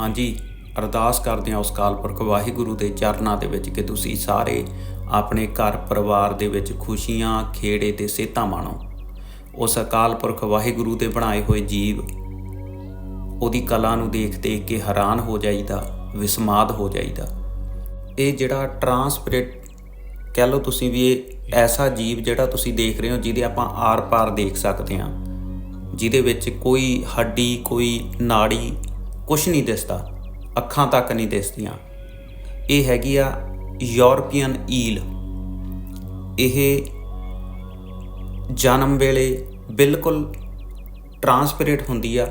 ਹਾਂਜੀ, ਅਰਦਾਸ ਕਰਦੇ ਹਾਂ ਉਸ ਕਾਲ ਪੁਰਖ ਵਾਹਿਗੁਰੂ ਦੇ ਚਰਨਾਂ ਦੇ ਵਿੱਚ ਕਿ ਤੁਸੀਂ ਸਾਰੇ ਆਪਣੇ ਘਰ ਪਰਿਵਾਰ ਦੇ ਵਿੱਚ ਖੁਸ਼ੀਆਂ, ਖੇੜੇ ਤੇ ਸਿਹਤਾਂ ਮਾਣੋ। ਉਸ ਅਕਾਲ ਪੁਰਖ ਵਾਹਿਗੁਰੂ ਦੇ ਬਣਾਏ ਹੋਏ ਜੀਵ, ਉਹਦੀ ਕਲਾ ਨੂੰ ਦੇਖ ਦੇਖ ਕੇ ਹੈਰਾਨ ਹੋ ਜਾਈਦਾ, ਵਿਸਮਾਦ ਹੋ ਜਾਈਦਾ। ਇਹ ਜਿਹੜਾ ਟਰਾਂਸਪਿਰਟ ਕਹਿ ਲਓ ਤੁਸੀਂ ਵੀ ਇਹ ਐਸਾ ਜੀਵ ਜਿਹੜਾ ਤੁਸੀਂ ਦੇਖ ਰਹੇ ਹੋ ਜਿਹਦੇ ਆਪਾਂ ਆਰ-ਪਾਰ ਦੇਖ ਸਕਦੇ ਹਾਂ, ਜਿਹਦੇ ਵਿੱਚ ਕੋਈ ਹੱਡੀ, ਕੋਈ ਨਾੜੀ ਕੁਝ ਨਹੀਂ ਦਿਸਦਾ, ਅੱਖਾਂ ਤੱਕ ਨਹੀਂ ਦਿਸਦੀਆਂ। ਇਹ ਹੈਗੀ ਆ ਯੂਰਪੀਅਨ ਈਲ। ਇਹ ਜਨਮ ਵੇਲੇ ਬਿਲਕੁਲ ਟਰਾਂਸਪੇਰੈਂਟ ਹੁੰਦੀ ਆ।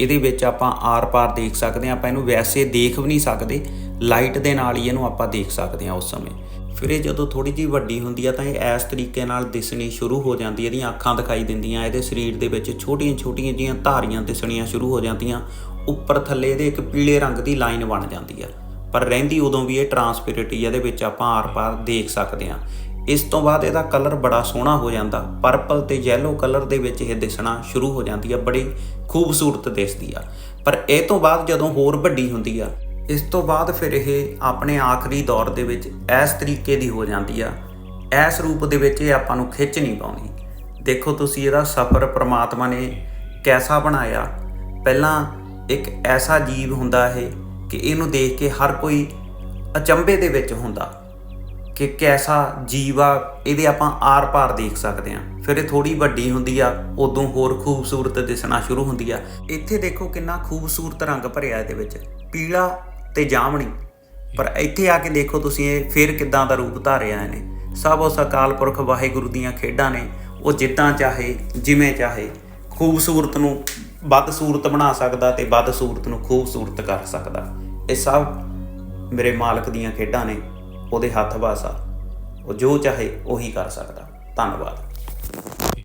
ਇਹਦੇ ਵਿੱਚ ਆਪਾਂ ਆਰ-ਪਾਰ ਦੇਖ ਸਕਦੇ ਆ, ਆਪਾਂ ਇਹਨੂੰ ਵੈਸੇ ਦੇਖ ਵੀ ਨਹੀਂ ਸਕਦੇ ਲਾਈਟ ਦੇ ਨਾਲ ਹੀ ਇਹਨੂੰ ਆਪਾਂ ਦੇਖ ਸਕਦੇ ਹਾਂ ਉਸ ਸਮੇਂ। ਫਿਰ ਇਹ ਜਦੋਂ ਥੋੜੀ ਜਿਹੀ ਵੱਡੀ ਹੁੰਦੀ ਆ ਤਾਂ ਇਹ ਇਸ ਤਰੀਕੇ ਨਾਲ ਦਿਸਣੀ ਸ਼ੁਰੂ ਹੋ ਜਾਂਦੀ ਇਹਦੀਆਂ ਅੱਖਾਂ ਦਿਖਾਈ ਦਿੰਦੀਆਂ, ਇਹਦੇ ਸਰੀਰ ਦੇ ਵਿੱਚ ਛੋਟੀਆਂ-ਛੋਟੀਆਂ ਜੀਆਂ ਧਾਰੀਆਂ ਦਿਸਣੀਆਂ ਸ਼ੁਰੂ ਹੋ ਜਾਂਦੀਆਂ, ਉੱਪਰ ਥੱਲੇ ਇਹਦੇ ਇੱਕ ਪੀਲੇ ਰੰਗ ਦੀ ਲਾਈਨ ਬਣ ਜਾਂਦੀ ਆ। ਪਰ ਰਹਿੰਦੀ ਉਦੋਂ ਵੀ ਇਹ ਟਰਾਂਸਪੇਰੈਂਟ ਇਹਦੇ ਵਿੱਚ ਆਪਾਂ ਆਰ-ਪਾਰ ਦੇਖ ਸਕਦੇ ਆ ਇਸ ਤੋਂ ਬਾਅਦ ਇਹਦਾ ਕਲਰ ਬੜਾ ਸੋਹਣਾ ਹੋ ਜਾਂਦਾ, ਪਰਪਲ ਤੇ ਯੈਲੋ ਕਲਰ ਦੇ ਵਿੱਚ ਇਹ ਦਿਸਣਾ ਸ਼ੁਰੂ ਹੋ ਜਾਂਦੀ ਆ, ਬੜੀ ਖੂਬਸੂਰਤ ਦਿਸਦੀ ਆ। ਪਰ ਇਹ ਤੋਂ ਬਾਅਦ ਜਦੋਂ ਹੋਰ ਵੱਡੀ ਹੁੰਦੀ ਆ ਇਸ ਤੋਂ ਬਾਅਦ ਫਿਰ ਇਹ ਆਪਣੇ ਆਖਰੀ ਦੌਰ ਦੇ ਵਿੱਚ ਇਸ ਤਰੀਕੇ ਦੀ ਹੋ ਜਾਂਦੀ ਆ। ਇਸ ਰੂਪ ਦੇ ਵਿੱਚ ਇਹ ਆਪਾਂ ਨੂੰ ਖਿੱਚ ਨਹੀਂ ਪਾਉਂਦੀ। ਦੇਖੋ ਤੁਸੀਂ ਇਹਦਾ ਸਫ਼ਰ ਪ੍ਰਮਾਤਮਾ ਨੇ ਕੈਸਾ ਬਣਾਇਆ। ਪਹਿਲਾਂ ਇੱਕ ਐਸਾ ਜੀਵ ਹੁੰਦਾ ਇਹ ਕਿ ਇਹਨੂੰ ਦੇਖ ਕੇ ਹਰ ਕੋਈ ਅਚੰਭੇ ਦੇ ਵਿੱਚ ਹੁੰਦਾ ਕਿ ਕੈਸਾ ਜੀਵ ਆ, ਇਹਦੇ ਆਪਾਂ ਆਰ-ਪਾਰ ਦੇਖ ਸਕਦੇ ਆ ਫਿਰ ਇਹ ਥੋੜੀ ਵੱਡੀ ਹੁੰਦੀ ਆ, ਉਦੋਂ ਹੋਰ ਖੂਬਸੂਰਤ ਦਿਸਣਾ ਸ਼ੁਰੂ ਹੁੰਦੀ ਆ। ਇੱਥੇ ਦੇਖੋ ਕਿੰਨਾ ਖੂਬਸੂਰਤ ਰੰਗ ਭਰਿਆ ਇਹਦੇ ਵਿੱਚ। ਪੀਲਾ ਤੇ ਜਾਮਣੀ। ਪਰ ਇੱਥੇ ਆ ਕੇ ਦੇਖੋ ਤੁਸੀਂ ਇਹ ਫਿਰ ਕਿਦਾਂ ਦਾ ਰੂਪ ਧਾਰਿਆ ਇਹਨੇ। ਸਭ ਉਸ ਅਕਾਲ ਪੁਰਖ ਵਾਹਿਗੁਰੂ ਦੀਆਂ ਖੇਡਾਂ ਨੇ। ਉਹ ਜਿੱਦਾਂ ਚਾਹੇ, ਜਿਵੇਂ ਚਾਹੇ, ਖੂਬਸੂਰਤ ਨੂੰ ਵੱਧ ਸੂਰਤ ਬਣਾ ਸਕਦਾ ਤੇ ਵੱਧ ਸੂਰਤ ਨੂੰ ਖੂਬਸੂਰਤ ਕਰ ਸਕਦਾ। ਇਹ ਸਭ ਮੇਰੇ ਮਾਲਕ ਦੀਆਂ ਖੇਡਾਂ ਨੇ। ਉਹਦੇ ਹੱਥ ਵਾਸਾ। ਉਹ ਜੋ ਚਾਹੇ, ਉਹੀ ਕਰ ਸਕਦਾ। ਧੰਨਵਾਦ।